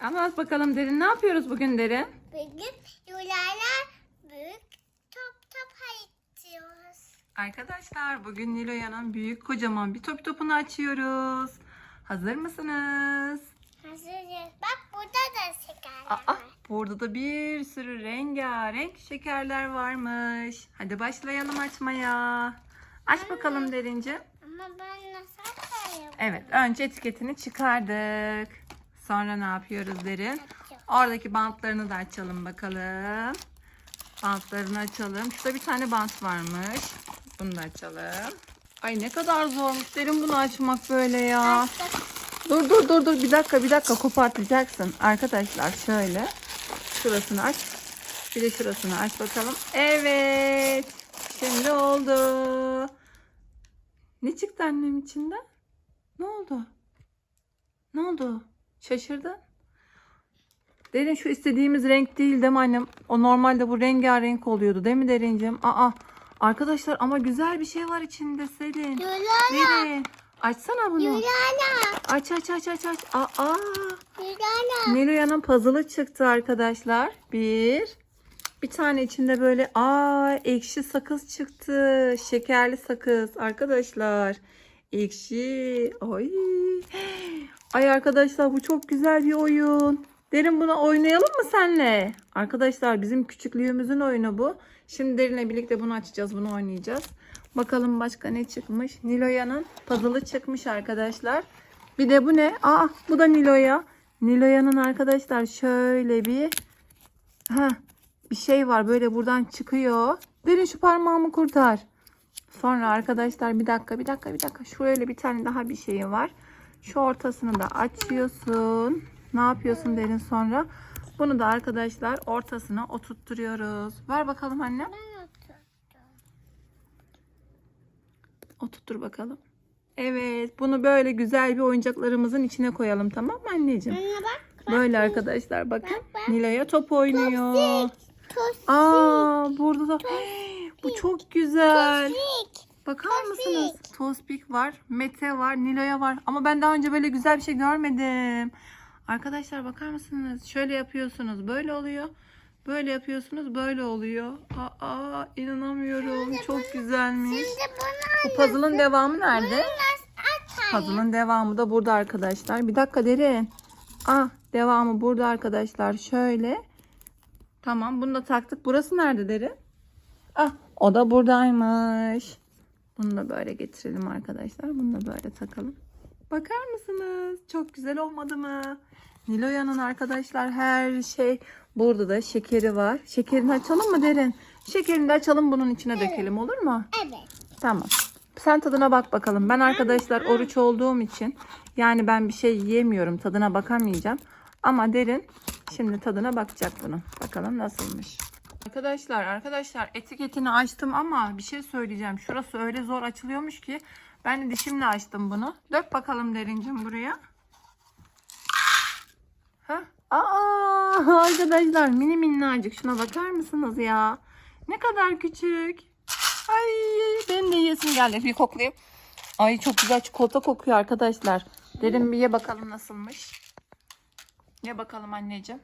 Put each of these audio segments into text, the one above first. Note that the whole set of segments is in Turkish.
Anlat bakalım Derin. Ne yapıyoruz bugün Derin? Bugün yularla büyük top top ayıtıyoruz. Arkadaşlar bugün Niloya'nın büyük kocaman bir top topunu açıyoruz. Hazır mısınız? Hazırız. Bak burada da şekerler Aa, var. burada da bir sürü rengarenk şekerler varmış. Hadi başlayalım açmaya. Aç bakalım Derince. Ama ben nasıl açayım? Evet, önce etiketini çıkardık. Sonra ne yapıyoruz Derin? Oradaki bantlarını da açalım bakalım. Bantlarını açalım. Şurada bir tane bant varmış. Bunu da açalım. Ay ne kadar zormuş Derin bunu açmak böyle ya. Dur dur dur dur bir dakika bir dakika kopartacaksın. Arkadaşlar şöyle şurasını aç. Bir de şurasını aç bakalım. Evet. Şimdi oldu. Ne çıktı annem içinden? Ne oldu? Ne oldu? Şaşırdın? Derin şu istediğimiz renk değil değil mi annem? O normalde bu rengarenk oluyordu değil mi Derincim? Aa arkadaşlar ama güzel bir şey var içinde Selin. Derin açsana bunu. Yularla. Aç aç aç aç aç. Aa, Yularla. Niloya'nın puzzle'ı çıktı arkadaşlar. Bir. Bir tane içinde böyle aa ekşi sakız çıktı. Şekerli sakız arkadaşlar. Ekşi. Ay. Ay arkadaşlar bu çok güzel bir oyun. Derin buna oynayalım mı senle? Arkadaşlar bizim küçüklüğümüzün oyunu bu. Şimdi Derin'le birlikte bunu açacağız. Bunu oynayacağız. Bakalım başka ne çıkmış. Niloya'nın puzzle'ı çıkmış arkadaşlar. Bir de bu ne? Aa bu da Niloya. Niloya'nın arkadaşlar şöyle bir ha bir şey var böyle buradan çıkıyor. Derin şu parmağımı kurtar. Sonra arkadaşlar bir dakika bir dakika bir dakika. Şöyle bir tane daha bir şey var. Şu ortasını da açıyorsun. Ne yapıyorsun derin sonra? Bunu da arkadaşlar ortasına oturtturuyoruz. Ver bakalım oturdum. Oturttur bakalım. Evet bunu böyle güzel bir oyuncaklarımızın içine koyalım tamam mı anneciğim? Anne bak. Böyle arkadaşlar bakın. Bak, bak. Nilo'ya top oynuyor. Tost. Aa burada da bu çok güzel. Tostik. Bakar Tospik. mısınız? Tospik var, Mete var, Nilo'ya var. Ama ben daha önce böyle güzel bir şey görmedim. Arkadaşlar bakar mısınız? Şöyle yapıyorsunuz, böyle oluyor. Böyle yapıyorsunuz, böyle oluyor. Aa, inanamıyorum. Çok güzelmiş. Şimdi bunu Bu puzzle'ın devamı nerede? Puzzle'ın devamı da burada arkadaşlar. Bir dakika derin. Ah devamı burada arkadaşlar. Şöyle. Tamam bunu da taktık. Burası nerede derin? Ah o da buradaymış. Bunu da böyle getirelim arkadaşlar. Bunu da böyle takalım. Bakar mısınız? Çok güzel olmadı mı? Niloya'nın arkadaşlar her şey. Burada da şekeri var. Şekerini açalım mı derin? Şekerini de açalım bunun içine dökelim olur mu? Evet. Tamam. Sen tadına bak bakalım. Ben arkadaşlar oruç olduğum için yani ben bir şey yiyemiyorum. Tadına bakamayacağım. Ama derin şimdi tadına bakacak bunun. Bakalım nasılmış. Arkadaşlar arkadaşlar etiketini açtım ama bir şey söyleyeceğim. Şurası öyle zor açılıyormuş ki ben de dişimle açtım bunu. Dök bakalım derincim buraya. Ha? Aa arkadaşlar mini minnacık şuna bakar mısınız ya? Ne kadar küçük. Ay benim de yiyesim geldi. Bir koklayayım. Ay çok güzel çikolata kokuyor arkadaşlar. Derin bir ye bakalım nasılmış. Ye bakalım anneciğim.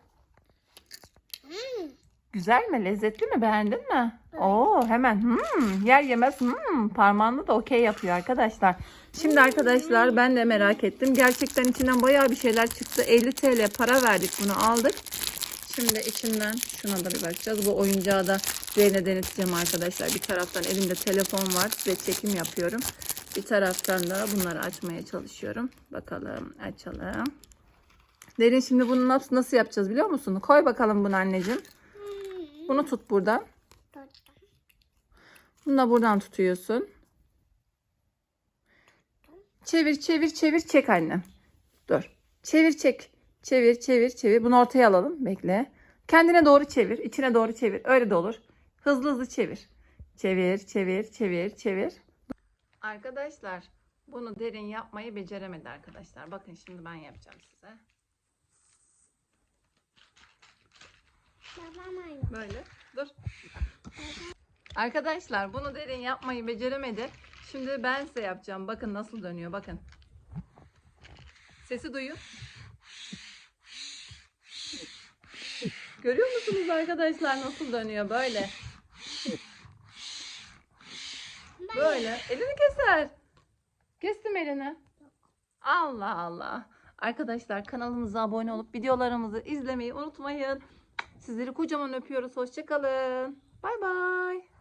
Hmm. Güzel mi? Lezzetli mi? Beğendin mi? Oo hemen hmm, yer yemez hmm, parmağını da okey yapıyor arkadaşlar. Şimdi arkadaşlar ben de merak ettim. Gerçekten içinden bayağı bir şeyler çıktı. 50 TL para verdik bunu aldık. Şimdi içinden şuna da bir bakacağız. Bu oyuncağı da Zeynep'e deneteceğim arkadaşlar. Bir taraftan elimde telefon var. Size çekim yapıyorum. Bir taraftan da bunları açmaya çalışıyorum. Bakalım açalım. Derin şimdi bunu nasıl, nasıl yapacağız biliyor musun? Koy bakalım bunu anneciğim. Bunu tut buradan. Tuttum. Bunu da buradan tutuyorsun. Çevir çevir çevir çek annem. Dur. Çevir çek. Çevir çevir çevir. Bunu ortaya alalım. Bekle. Kendine doğru çevir. içine doğru çevir. Öyle de olur. Hızlı hızlı çevir. Çevir çevir çevir çevir. Arkadaşlar bunu derin yapmayı beceremedi arkadaşlar. Bakın şimdi ben yapacağım size. Böyle. Dur. Arkadaşlar bunu derin yapmayı beceremedi. Şimdi ben size yapacağım. Bakın nasıl dönüyor. Bakın. Sesi duyun. Görüyor musunuz arkadaşlar nasıl dönüyor böyle? Böyle. Elini keser. Kestim elini. Allah Allah. Arkadaşlar kanalımıza abone olup videolarımızı izlemeyi unutmayın. Sizleri kocaman öpüyoruz. Hoşçakalın. Bay bay.